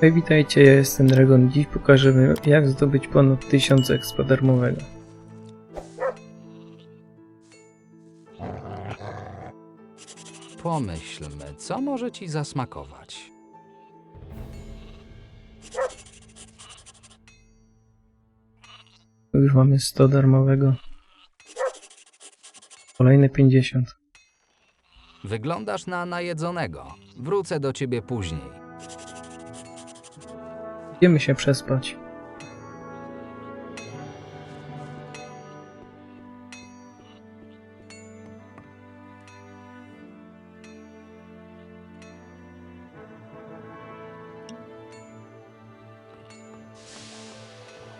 Hej, witajcie, ja jestem Dragon. Dziś pokażemy, jak zdobyć ponad 1000 expa darmowego. Pomyślmy, co może ci zasmakować. Już mamy 100 darmowego. Kolejne 50. Wyglądasz na najedzonego. Wrócę do ciebie później. Idziemy się przespać.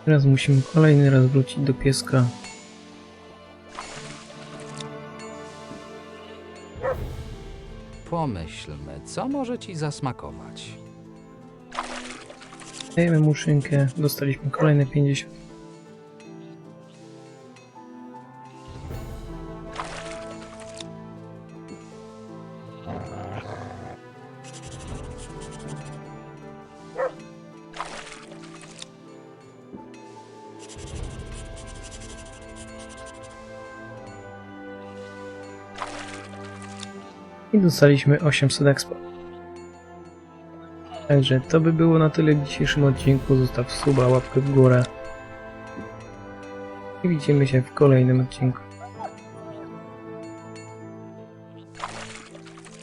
Teraz musimy kolejny raz wrócić do pieska. Pomyślmy, co może ci zasmakować. Dajemy mu szynkę, dostaliśmy kolejne 50. I dostaliśmy 800 expo. Także to by było na tyle w dzisiejszym odcinku. Zostaw suba, łapkę w górę. I widzimy się w kolejnym odcinku.